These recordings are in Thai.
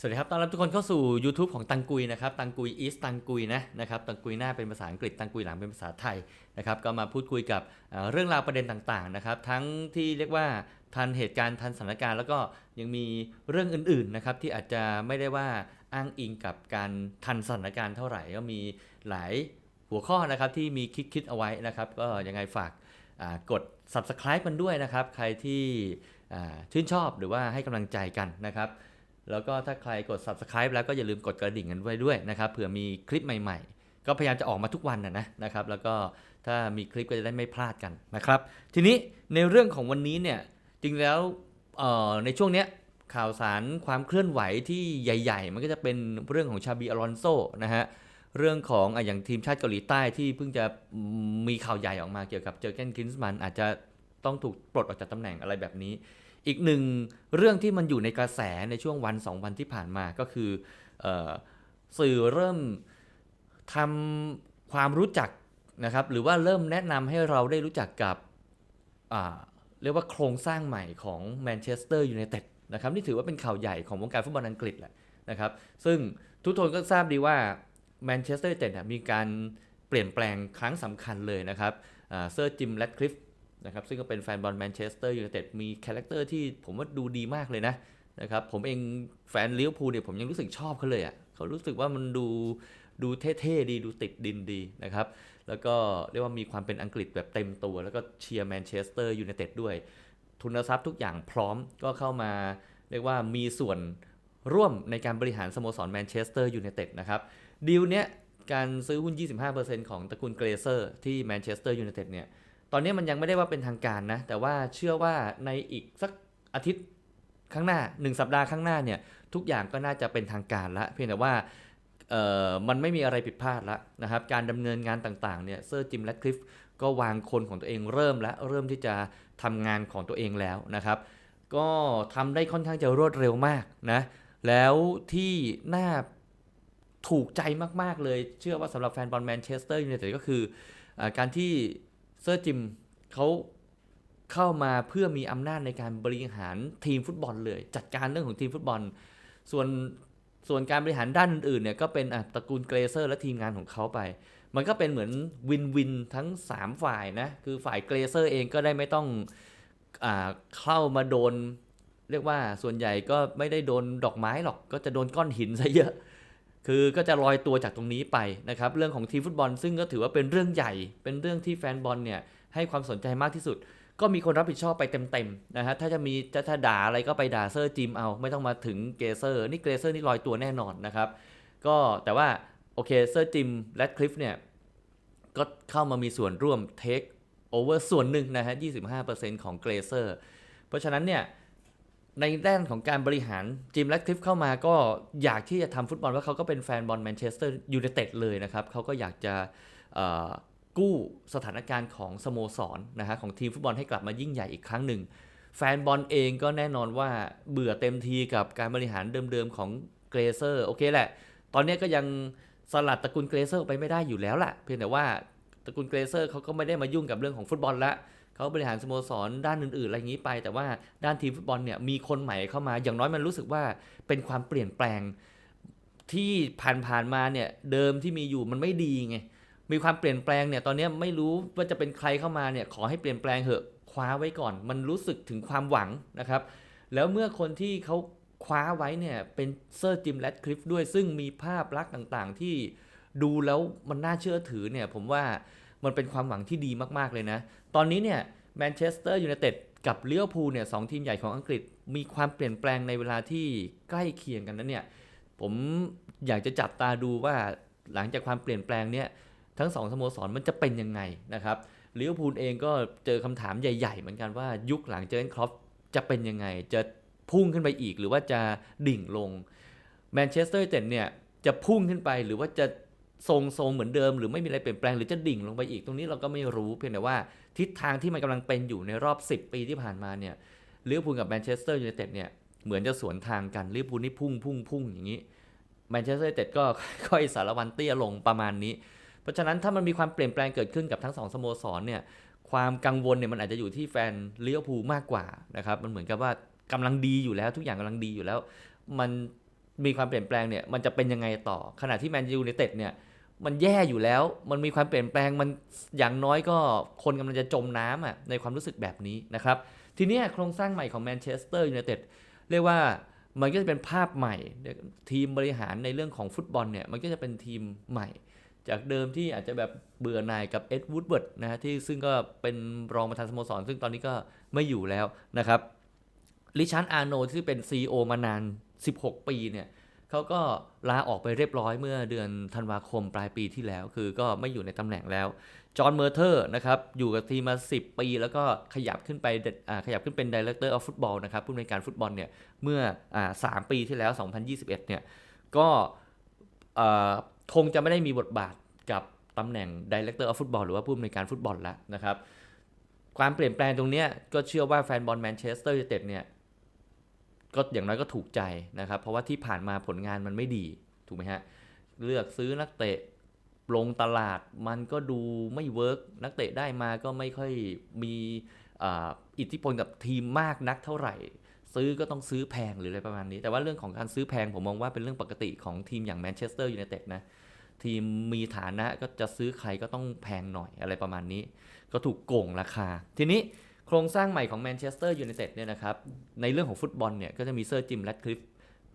สวัสดีครับ ต้อนรับทุกคนเข้าสู่ YouTube ของตังกุยนะครับ ตังกุยอีสตังกุยนะนะครับ ตังกุยหน้าเป็นภาษาอังกฤษ ตังกุยหลังเป็นภาษาไทยนะครับ ก็มาพูดคุยกับเเรื่องราวประเด็นต่างๆนะครับ ทั้งที่เรียกว่าทันเหตุการณ์ทันสถานการณ์ แล้วก็ยังมีเรื่องอื่นๆนะครับที่อาจจะไม่ได้ว่าอ้างอิงกับการทันสถานการณ์เท่าไหร่ ก็มีหลายหัวข้อนะครับที่มีคิดๆเอาไว้นะครับ ก็ยังไงฝากกด subscribe กันด้วยนะครับ ใครที่ชื่นชอบหรือว่าให้กำลังใจกันนะครับ แล้วก็ถ้าใครกด subscribe แล้วก็อย่าลืมกดกระดิ่งกันไว้ด้วยนะครับเผื่อมีคลิปใหม่ๆ ก็พยายามจะออกมาทุกวันนะนะครับ แล้วก็ถ้ามีคลิปก็จะได้ไม่พลาดกันนะครับ ทีนี้ในเรื่องของวันนี้เนี่ยจริงแล้วในช่วงเนี้ยข่าวสารความเคลื่อนไหวที่ใหญ่ ๆ มันก็จะเป็นเรื่องของชาบีอลอนโซนะฮะเรื่องของอะอย่างทีมชาติเกาหลีใต้ที่เพิ่งจะมีข่าวใหญ่ออกมาเกี่ยวกับเจอเกนคินส์มันอาจจะต้องถูกปลดออกจากตำแหน่งอะไรแบบนี้ อีกหนึ่งเรื่องที่มันอยู่ในกระแสในช่วงวันสองวันที่ผ่านมาก็คืออสื่อเริ่มทำความรู้จักนะครับ หรือว่าเริ่มแนะนำให้เราได้รู้จักกับเรียกว่าโครงสร้างใหม่ของแมนเชสเตอร์ยูไนเต็ดนะครับนี่ถือว่าเป็นข่าวใหญ่ของวงการฟุตบอลอังกฤษแหละนะครับ ซึ่งทุกคนก็ทราบดีว่าแมนเชสเตอร์ยูไนเต็ดมีการเปลี่ยนแปลงครั้งสำคัญเลยนะครับเซอร์จิมแรดคลิฟ นะครับซึ่งก็เป็นแฟนบอลแมนเชสเตอร์ยูไนเต็ดมีคาแรคเตอร์ที่ผมว่าดูดีมากเลยนะนะครับผมเองแฟนลิเวอร์พูลเนี่ยผมยังรู้สึกชอบเขาเลยอะ่ะเขารู้สึกว่ามันดูดูเท่ๆดีดูติดดินดีนะครับแล้วก็เรียกว่ามีความเป็นอังกฤษแบบเต็มตัว แล้วก็เชียร์แมนเชสเตอร์ยูไนเต็ดด้วย ทุนทรัพย์ทุกอย่างพร้อมก็เข้ามา เรียกว่ามีส่วนร่วมในการบริหารสโมสรแมนเชสเตอร์ยูไนเต็ดนะครับดีลเนี้ยการซื้อหุ้น 25%ของตระกูลเกรเซอร์ที่แมนเชสเตอร์ยูไนเต็ดเนี่ย ตอนนี้มันยังไม่ได้ว่าเป็นทางการนะ แต่ว่าเชื่อว่าในอีกสักอาทิตย์ข้างหน้า 1 สัปดาห์ข้างหน้าเนี่ยทุกอย่างก็น่าจะเป็นทางการละเพียงแต่ว่ามันไม่มีอะไรผิดพลาดแล้วนะครับ การดำเนินงานต่างๆเนี่ยเซอร์จิมและคลิฟก็วางคนของตัวเองเริ่มและเริ่มที่จะทำงานของตัวเองแล้วนะครับ ก็ทำได้ค่อนข้างจะรวดเร็วมากนะแล้วที่น่าถูกใจมากๆเลย เชื่อว่าสำหรับแฟนบอลแมนเชสเตอร์ยูไนเต็ดก็คืออการที่ เซอร์จิมเขาเข้ามาเพื่อมีอำนาจในการบริหารทีมฟุตบอลเลย จัดการเรื่องของทีมฟุตบอล ส่วนส่วนการบริหารด้านอื่นๆเนี่ยก็เป็นตระกูลเกรเซอร์ และทีมงานของเขาไป มันก็เป็นเหมือนวินวินทั้ง 3 ฝ่ายนะ คือฝ่ายเกรเซอร์เองก็ได้ไม่ต้องอเข้ามาโดน เรียกว่าส่วนใหญ่ก็ไม่ได้โดนดอกไม้หรอก ก็จะโดนก้อนหินซะเยอะ คือก็จะลอยตัวจากตรงนี้ไปนะครับเรื่องของทีมฟุตบอล ซึ่งก็ถือว่าเป็นเรื่องใหญ่ เป็นเรื่องที่แฟนบอลเนี่ยให้ความสนใจมากที่สุด ก็มีคนรับผิดชอบไปเต็มๆนะฮะถ้าจะมีจะถ้าด่าอะไรก็ไปด่าเซอร์จิมเอาไม่ต้องมาถึงเกเซอร์นี่เกเซอร์นี่ลอยตัวแน่นอนนะครับก็แต่ว่าโอเคเซอร์จิมและคลิฟเนี่ยก็เข้ามามีส่วนร่วมเทคโอเวอร์ส่วนหนึ่งนะฮะ 25%ของเกรเซอร์ เพราะฉะนั้นเนี่ย ในด้านของการบริหารจิมแลคทิฟเข้ามาก็อยากที่จะทำฟุตบอลว่าะเขาก็เป็นแฟนบอลแมนเชสเตอร์ยูไนเต็ดเลยนะครับเขาก็อยากจะกู้สถานการณ์ของสโมสรนะฮะของทีมฟุตบอลให้กลับมายิ่งใหญ่อีกครั้งหนึ่ง แฟนบอลเองก็แน่นอนว่าเบื่อเต็มทีกับการบริหารเดิมๆของเกรเซอร์โอเคแหละ ตอนนี้ก็ยังสลัดตระกูลเกรเซอร์ไปไม่ได้อยู่แล้วล่ะเพียงแต่ว่าตระกูลเกรเซอร์เขาก็ไม่ได้มายุ่งกับเรื่องของฟุตบอลละ เขาบริหารสโมสรด้านอื่นๆอะไรอย่างนี้ไป แต่ว่าด้านทีมฟุตบอลเนี่ยมีคนใหม่เข้ามา อย่างน้อยมันรู้สึกว่าเป็นความเปลี่ยนแปลงที่ผ่านๆมาเนี่ยเดิมที่มีอยู่มันไม่ดีไงมีความเปลี่ยนแปลงเนี่ยตอนนี้ไม่รู้ว่าจะเป็นใครเข้ามาเนี่ยขอให้เปลี่ยนแปลงเหอะคว้าไว้ก่อน มันรู้สึกถึงความหวังนะครับ แล้วเมื่อคนที่เขาคว้าไว้เนี่ยเป็นเซอร์จิมแรดคลิฟด้วยซึ่งมีภาพลักษณ์ต่างๆ ที่ดูแล้วมันน่าเชื่อถือเนี่ยผมว่า มันเป็นความหวังที่ดีมากๆเลยนะ ตอนนี้เนี่ยแมนเชสเตอร์ยูไนเต็ดกับเลี้ยวพูเนี่ยสองทีมใหญ่ของอังกฤษ มีความเปลี่ยนแปลงในเวลาที่ใกล้เคียงกันนั้นเนี่ยผมอยากจะจับตาดูว่าหลังจากความเปลี่ยนแปลงเนี่ยทั้งสองสโมสรมันจะเป็นยังไงนะครับเลี้ยวพูเองก็เจอคำถามใหญ่ ๆ เหมือนกันว่ายุคหลังเจอร์นครอปจะเป็นยังไง จะพุ่งขึ้นไปอีกหรือว่าจะดิ่งลงแมนเชสเตอร์ยูไนเต็ดเนี่ยจะพุ่งขึ้นไปหรือว่าจะ ทรงทรงเหมือนเดิม หรือไม่มีอะไรเปลี่ยนแปลงหรือจะดิ่งลงไปอีกตรงนี้เราก็ไม่รู้เพียงแต่ว่าทิศทางที่มันกำลังเป็นอยู่ในรอบ 10 ปีที่ผ่านมาเนี่ยลิเวอร์พูลกับแมนเชสเตอร์ยูไนเต็ดเนี่ยเหมือนจะสวนทางกันลิเวอร์พูลนี่พุ่งพุ่งพุ่งอย่างนี้แมนเชสเตอร์ยูไนเต็ดก็ค่อยๆสารวันเตี้ยลงประมาณนี้ เพราะฉะนั้นถ้ามันมีความเปลี่ยนแปลงเกิดขึ้นกับทั้งสองสโมสรเนี่ยความกังวลเนี่ยมันอาจจะอยู่ที่แฟนลิเวอร์พูลมากกว่านะครับมันเหมือนกับว่ากำลังดีอยู่แล้วทุกอย่างกำลังดีอยู่แล้ว มันมีความเปลี่ยนแปลงเนี่ยมันจะเป็นยังไงต่อขณะที่แมนยูไนเต็ดเนี่ย มันแย่อยู่แล้ว มันมีความเปลี่ยนแปลง มันอย่างน้อยก็คนกำลังจะจมน้ำอะในความรู้สึกแบบนี้นะครับ ทีนี้โครงสร้างใหม่ของแมนเชสเตอร์ยูไนเต็ดเรียกว่ามันก็จะเป็นภาพใหม่ ทีมบริหารในเรื่องของฟุตบอลเนี่ย มันก็จะเป็นทีมใหม่ จากเดิมที่อาจจะแบบเบื่อหน่ายกับเอ็ดวูดเบิร์ดนะฮะที่ซึ่งก็เป็นรองประธานสโมสร ซึ่งตอนนี้ก็ไม่อยู่แล้วนะครับริชาร์อาร์โนที่เป็น CEO มานาน 16 ปีเนี่ย เขาก็ลาออกไปเรียบร้อยเมื่อเดือนธันวาคมปลายปีที่แล้ว คือก็ไม่อยู่ในตำแหน่งแล้ว จอห์นเมอร์เทอร์นะครับอยู่กับทีมมา 10 ปี แล้วก็ขยับขึ้นไปขยับขึ้นเป็น Director of Football นะครับผู้อำนการฟุตบอลเนี่ยเมื่ออ่าสามปีที่แล้ว 2021 เนี่ยก็เอ่อคงจะไม่ได้มีบทบาทกับตำแหน่ง Director of Football หรือว่าผู้อำนการฟุตบอลแล้วนะครับความเปลี่ยนแปลงตรงนี้ก็เชื่อว่าแฟนบอลแมนเชสเตอร์ยูไนเต็ดเนี่ย ก็อย่างน้อยก็ถูกใจนะครับ เพราะว่าที่ผ่านมาผลงานมันไม่ดีถูกไหมฮะเลือกซื้อนักเตะลงตลาดมันก็ดูไม่เวิร์กนักเตะได้มาก็ไม่ค่อยมีอิทธิพลกับทีมมากนักเท่าไหร่ ซื้อก็ต้องซื้อแพงหรืออะไรประมาณนี้ แต่ว่าเรื่องของการซื้อแพงผมมองว่าเป็นเรื่องปกติของทีมอย่างแมนเชสเตอร์ยูไนเต็ดนะทีมมีฐานะก็จะซื้อใครก็ต้องแพงหน่อยอะไรประมาณนี้ ก็ถูกโกงราคา ทีนี้ โครงสร้างใหม่ของแมนเชสเตอร์ยูไนเต็ดเนี่ยนะครับในเรื่องของฟุตบอลเนี่ยก็จะมีเซอร์จิมแรดคลิฟ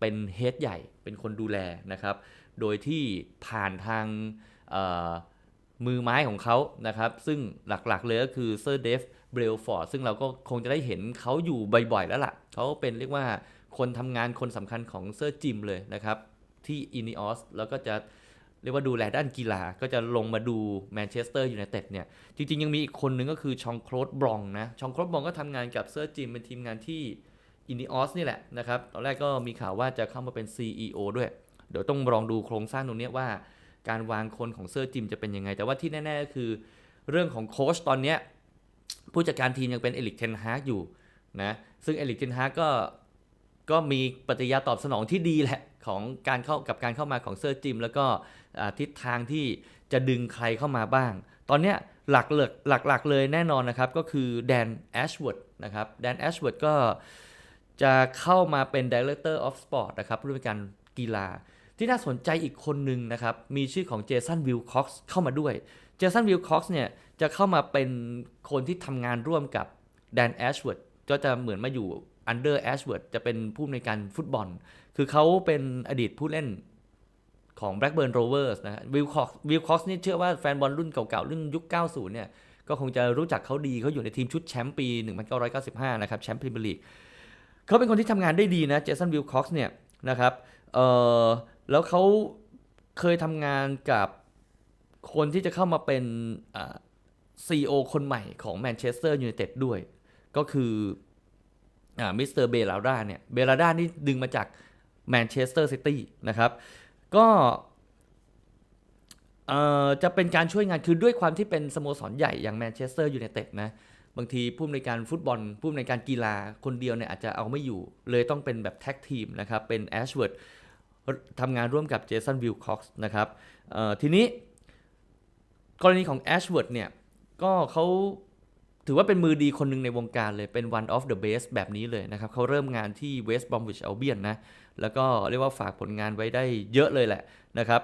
เป็นเฮดใหญ่เป็นคนดูแลนะครับ โดยที่ผ่านทางมือไม้ของเขานะครับ ซึ่งหลักๆเลยก็คือเซอร์เดฟเบรลฟอร์ดซึ่งเราก็คงจะได้เห็นเขาอยู่บ่อยๆแล้วล่ะ เขาเป็นเรียกว่าคนทำงานคนสำคัญของเซอร์จิมเลยนะครับ ที่อินิออสแล้วก็จะ เรียกว่าดูแลด้านกีฬาก็จะลงมาดูแมนเชสเตอร์ยูไนเต็ดเนี่ย จริง ๆ ยังมีอีกคนนึงก็คือชองโคลดบรองนะชองโคลดบรองก็ทำงานกับเซอร์จิมเป็นทีมงานที่อินิออสนี่แหละนะครับ ตอนแรกก็มีข่าวว่าจะเข้ามาเป็น CEO ด้วย เดี๋ยวต้องลองดูโครงสร้างตรงนี้ว่า การวางคนของเซอร์จิมจะเป็นยังไง แต่ว่าที่แน่ๆก็คือ เรื่องของโค้ชตอนเนี้ยผู้จัดการทีมยังเป็นเอลิกเทนฮากอยู่นะซึ่งเอลิกเทนฮากก็ก็มีปฏิกิริยาตอบสนองที่ดีแหละ ของการเข้ากับการเข้ามาของเซอร์จิม แล้วก็ทิศทางที่จะดึงใครเข้ามาบ้าง ตอนนี้หลักเลยหลักๆเลยแน่นอนนะครับ ก็คือแดนแอชเวิร์ดนะครับแดนแอชเวิร์ดก็จะเข้ามาเป็น Director of Sport นะครับผู้บริการกีฬา ที่น่าสนใจอีกคนหนึ่งนะครับ มีชื่อของเจสันวิลค็อกซ์เข้ามาด้วยเจสันวิลค็อกซ์เนี่ยจะเข้ามาเป็นคนที่ทำงานร่วมกับแดนแอชเวิร์ดก็จะเหมือนมาอยู่ อันเดอร์แอชเวิร์ดจะเป็นผู้ในวยการฟุตบอล คือเขาเป็นอดีตผู้เล่นของ Blackburn Rovers นะวิลคอกวิลคอกนี่เชื่อว่าแฟนบอลรุ่นเก่าๆ รุ่นยุค 90 เนี่ย ก็คงจะรู้จักเขาดีเขาอยู่ในทีมชุดแชมป์ปี 1995 นะครับ แชมป์พรีเมียร์ลีกเขาเป็นคนที่ทำงานได้ดีนะ เจสันวิลคอกเนี่ยนะครับเออแล้วเขาเคยทำงานกับคนที่จะเข้ามาเป็นซีอีโอคนใหม่ของแมนเชสเตอร์ยูไนเต็ดด้วย ก็คือ มิสเตอร์เบลาด้าเนี่ยเบลาด้านี่ดึงมาจากแมนเชสเตอร์ซิตี้นะครับ ก็จะเป็นการช่วยงานคือด้วยความที่เป็นสโมสรใหญ่อย่างแมนเชสเตอร์ยูไนเต็ดนะบางทีผู้อำนวยการฟุตบอลผู้อำนวยการกีฬาคนเดียวเนี่ยอาจจะเอาไม่อยู่ เลยต้องเป็นแบบแท็กทีมนะครับ เป็นแอชเวิร์ดทำงานร่วมกับเจสันวิลคอกซ์นะครับทีนี้กรณีของแอชเวิร์ดเนี่ยก็เขา ถือว่าเป็นมือดีคนหนึ่งในวงการเลยเป็น one of the best แบบนี้เลยนะครับเขาเริ่มงานที่ West Bromwich Albion นะ แล้วก็เรียกว่าฝากผลงานไว้ได้เยอะเลยแหละนะครับ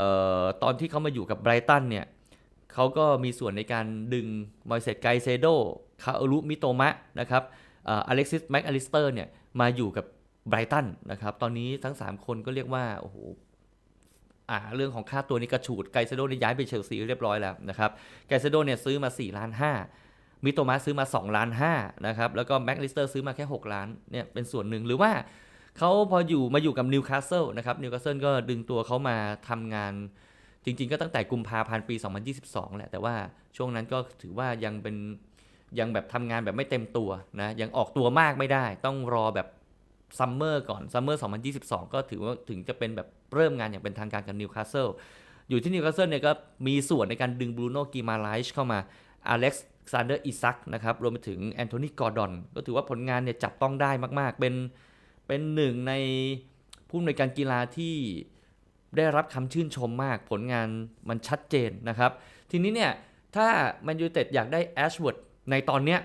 ออตอนที่เขามาอยู่กับไบรตันเนี่ยเขาก็มีส่วนในการดึงมอยเซตไกเซโดคาอรุมิโตมะนะครับอเล็กซิสแม็กอลิสเตอร์เนี่ยมาอยู่กับไบรตันนะครับ ตอนนี้ทั้ง 3 คนก็เรียกว่าโอ้โหอ่าเรื่องของค่าตัวนี้กระฉูดไกเซโดนี่ย้ายไปเชลซีเรียบร้อยแล้วนะครับไกเซโดเนี่ยซื้อมา4ล้าน5 มิโตมะซื้อมา2ล้าน5นะครับ แล้วก็แม็กลิสเตอร์ซื้อมาแค่ 6 ล้านเนี่ยเป็นส่วนหนึ่งหรือว่าเขาพออยู่มาอยู่กับนิวคาสเซิลนะครับนิวคาสเซิลก็ดึงตัวเขามาทำงานจริง ๆ ก็ตั้งแต่กุมภาพันธ์ปี 2022 แหละ แต่ว่าช่วงนั้นก็ถือว่ายังเป็นยังแบบทำงานแบบไม่เต็มตัวนะยังออกตัวมากไม่ได้ ต้องรอแบบซัมเมอร์ก่อนซัมเมอร์ 2022 ก็ถือว่าถึงจะเป็นแบบเริ่มงานอย่างเป็นทางการกับนิวคาสเซิลอยู่ที่นิวคาสเซิลเนี่ยก็มีส่วนในการดึงบรูโน่กิมาไลช์เข้ามาอเล็กซ ซานเดอร์อิซักนะครับรวมไปถึงแอนโทนีกอร์ดอนก็ถือว่าผลงานเนี่ยจับต้องได้มาก ๆ เป็นเป็นหนึ่งในผู้อำนวยการกีฬาที่ได้รับคำชื่นชมมาก ผลงานมันชัดเจนนะครับ ทีนี้เนี่ย ถ้าแมนยูเต็ดอยากได้แอชเวิร์ดในตอนเนี้ย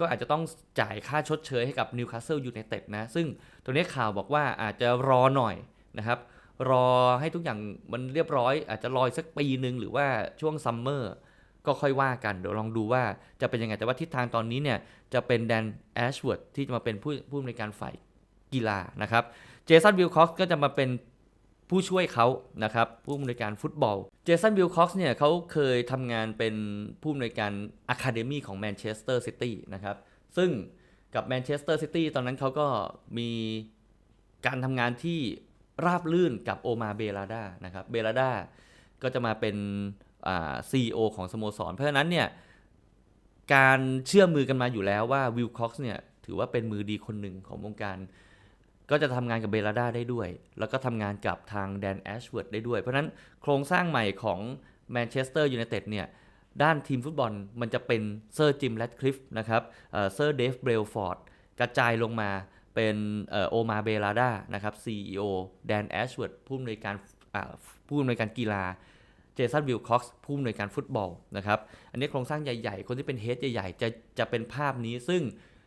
ก็อาจจะต้องจ่ายค่าชดเชยให้กับนิวคาสเซิลยูไนเต็ดนะ ซึ่งตัวนี้ข่าวบอกว่าอาจจะรอหน่อยนะครับ รอให้ทุกอย่างมันเรียบร้อย อาจจะรอสักปีหนึ่งหรือว่าช่วงซัมเมอร์ ก็ค่อยว่ากันเดี๋ยวลองดูว่าจะเป็นยังไงแต่ว่าทิศทางตอนนี้เนี่ยจะเป็นแดนแอชเวิร์ดที่จะมาเป็นผู้ผู้อำนวยการฝ่ายกีฬานะครับเจสันวิลคอกก็จะมาเป็นผู้ช่วยเขานะครับผู้อำนวยการฟุตบอลเจสันวิลคอกเนี่ยเขาเคยทำงานเป็นผู้อำนวยการอะคาเดมีของแมนเชสเตอร์ซิตี้นะครับซึ่งกับแมนเชสเตอร์ซิตี้ตอนนั้นเขาก็มีการทำงานที่ราบลื่นกับโอมาเบลาดานะครับเบลาดาก็จะมาเป็น อ่า CEO ของสโมสร เพราะฉะนั้นเนี่ยการเชื่อมือกันมาอยู่แล้วว่าวิลคอกซ์เนี่ยถือว่าเป็นมือดีคนหนึ่งของวงการก็จะทำงานกับเบลาดาได้ด้วย แล้วก็ทำงานกับทางแดนแอชเวิร์ดได้ด้วย เพราะฉะนั้นโครงสร้างใหม่ของแมนเชสเตอร์ยูไนเต็ดเนี่ยด้านทีมฟุตบอลมันจะเป็นเซอร์จิมแรดคลิฟนะครับเซอร์เดฟเบลฟอร์ดกระจายลงมาเป็นโอมาเบลาดานะครับ CEO แดนแอชเวิร์ดผู้อำนวยการผู้อำนวยการกีฬา เจสันวิลคอกซ์ผู้อำนวยการฟุตบอลนะครับ อันนี้โครงสร้างใหญ่ๆ คนที่เป็นเฮดใหญ่ๆ จะจะเป็นภาพนี้ซึ่ง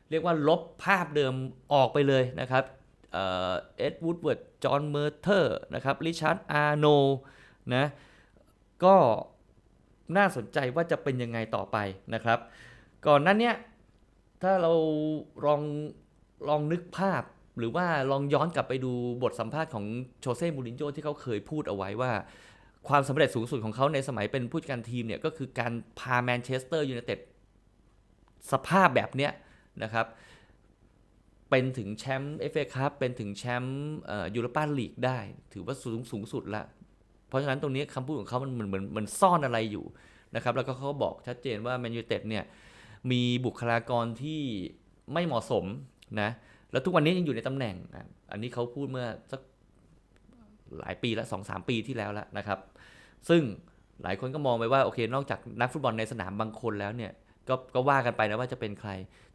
เรียกว่าลบภาพเดิมออกไปเลยนะครับ เอ็ดวูดเวิร์ด จอห์นเมอร์เทอร์นะครับริชาร์ดอาร์โนนะ ก็น่าสนใจว่าจะเป็นยังไงต่อไปนะครับ ก่อนนั้นเนี้ยถ้าเราลองลองนึกภาพหรือว่าลองย้อนกลับไปดูบทสัมภาษณ์ของโชเซ่มูรินโญ่ที่เขาเคยพูดเอาไว้ว่า ความสำเร็จสูงสุดของเขาในสมัยเป็นผู้จัดการทีมเนี่ยก็คือการพาแมนเชสเตอร์ยูไนเต็ดสภาพแบบเนี้ยนะครับเป็นถึงแชมป์เอฟเอคัพเป็นถึงแชมป์ยูโรปาลีกได้ ถือว่าสูงสูงสุดละ เพราะฉะนั้นตรงนี้คำพูดของเขามันเหมือนเหมือนมันซ่อนอะไรอยู่นะครับ แล้วก็เขาบอกชัดเจนว่าแมนยูเต็ดเนี่ยมีบุคลากรที่ไม่เหมาะสมนะ แล้วทุกวันนี้ยังอยู่ในตำแหน่ง อันนี้เขาพูดเมื่อสัก หลายปีล้วสองสามปีที่แล้วแล้วนะครับ ซึ่งหลายคนก็มองไปว่าโอเค นอกจากนักฟุตบอลในสนามบางคนแล้วเนี่ยก็ก็ว่ากันไปนะว่าจะเป็นใคร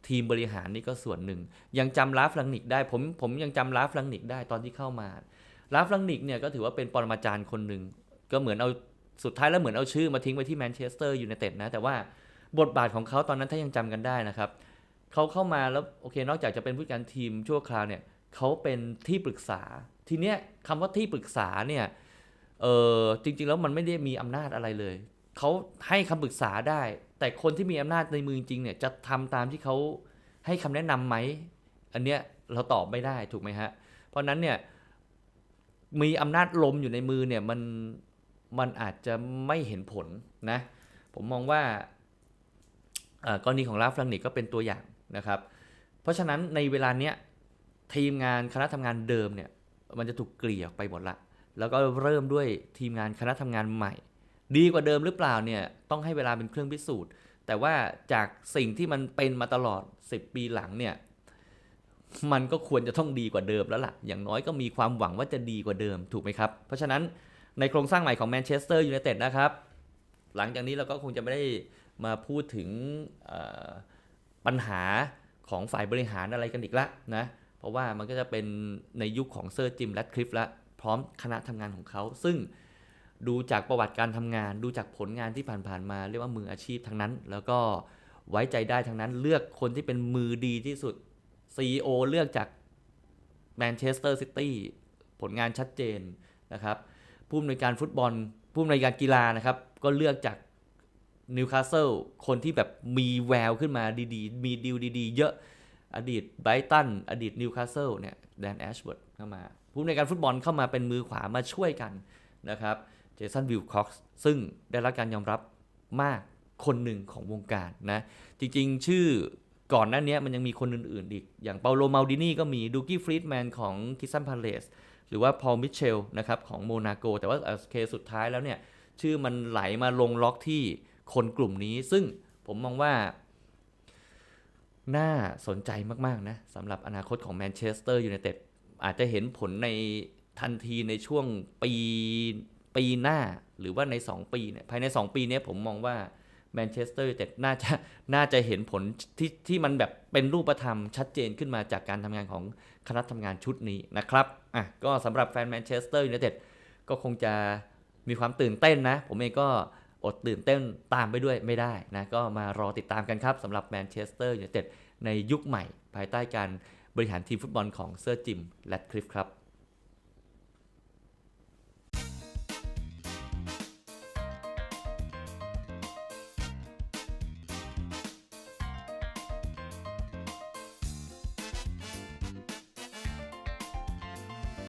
ทีมบริหารนี่ก็ส่วนหนึ่ง ยังจำลาฟลังนิกได้ผมผมยังจำลาฟลังนิกได้ตอนที่เข้ามาลาฟลังนิกเนี่ยก็ถือว่าเป็นปรมาจารย์คนหนึ่งก็เหมือนเอาสุดท้ายแล้วเหมือนเอาชื่อมาทิ้งไว้ที่แมนเชสเตอร์ยูไนเต็ดนะแต่ว่าบทบาทของเขาตอนนั้นถ้ายังจำกันได้นะครับเขาเข้ามาแล้วโอเคนอกจากจะเป็นผู้จัดการทีมชั่วคราวเนี่ยเขาเป็นที่ปรึกษา ทีเนี้ยคำว่าที่ปรึกษาเนี่ยเออจริง ๆ แล้วมันไม่ได้มีอำนาจอะไรเลยเขาให้คำปรึกษาได้ แต่คนที่มีอำนาจในมือจริงเนี่ยจะทำตามที่เขาให้คำแนะนำไหมอันเนี้ยเราตอบไม่ได้ถูกไหมฮะ เพราะนั้นเนี่ยมีอำนาจลมอยู่ในมือเนี่ยมันมันอาจจะไม่เห็นผลนะ ผมมองว่ากรณีของลาฟลังนิกก็เป็นตัวอย่างนะครับ เพราะฉะนั้นในเวลาเนี้ยทีมงานคณะทำงานเดิมเนี่ย มันจะถูกเกลี่ยออกไปหมดละ แล้วก็เริ่มด้วยทีมงานคณะทำงานใหม่ ดีกว่าเดิมหรือเปล่าเนี่ยต้องให้เวลาเป็นเครื่องพิสูจน์ แต่ว่าจากสิ่งที่มันเป็นมาตลอด 10 ปีหลังเนี่ยมันก็ควรจะต้องดีกว่าเดิมแล้วล่ะ อย่างน้อยก็มีความหวังว่าจะดีกว่าเดิมถูกไหมครับ เพราะฉะนั้นในโครงสร้างใหม่ของแมนเชสเตอร์ยูไนเต็ดนะครับ หลังจากนี้เราก็คงจะไม่ได้มาพูดถึงปัญหาของฝ่ายบริหารอะไรกันอีกละนะ เพราะว่ามันก็จะเป็นในยุคของเซอร์จิมแรดคลิฟและพร้อมคณะทำงานของเขา ซึ่งดูจากประวัติการทำงาน ดูจากผลงานที่ผ่านๆมา เรียกว่ามืออาชีพทั้งนั้น แล้วก็ไว้ใจได้ทั้งนั้น เลือกคนที่เป็นมือดีที่สุด CEO เลือกจากแมนเชสเตอร์ซิตี้ผลงานชัดเจนนะครับ ผู้อำนวยการฟุตบอล ผู้อำนวยการกีฬานะครับ ก็เลือกจากนิวคาสเซิลคนที่แบบมีแววขึ้นมาดีๆ มีดีลดีๆ เยอะ อดีตไบรตันอดีตนิวคาสเซิลเนี่ยแดนแอชเวิร์ดเข้ามา ผู้อำนการฟุตบอลเข้ามาเป็นมือขวามาช่วยกันนะครับเจสันวิลคอกซ์ซึ่งได้รับการยอมรับมากคนหนึ่งของวงการนะ จริงๆ ชื่อก่อนหน้านี้มันยังมีคนอื่นๆอีก อย่างเปาโลมาลดินีก็มีดูกี้ฟรีดแมนของคิสันพาเลสหรือว่าพอลมิเชลนะครับของโมนาโก แต่ว่าเคสุดท้ายแล้วเนี่ย ชื่อมันไหลมาลงล็อกที่คนกลุ่มนี้ ซึ่งผมมองว่า น่าสนใจมาก ๆ นะสำหรับอนาคตของแมนเชสเตอร์ยูไนเต็ดอาจจะเห็นผลในทันทีในช่วงปีปีหน้าหรือว่าใน 2 ปีเนี่ยภายใน 2 ปีนี้ผมมองว่าแมนเชสเตอร์ยูไนเต็ดน่าจะน่าจะเห็นผลที่ที่มันแบบเป็นรูปธรรมชัดเจนขึ้นมาจากการทำงานของคณะทำงานชุดนี้นะครับอะก็สำหรับแฟนแมนเชสเตอร์ยูไนเต็ดก็คงจะมีความตื่นเต้นนะ ผมเองก็ อดตื่นเต้นตามไปด้วยไม่ได้นะก็มารอติดตามกันครับสำหรับแมนเชสเตอร์ยูไนเต็ดในยุคใหม่ ภายใต้การบริหารทีมฟุตบอลของเซอร์จิมและคลิฟครับ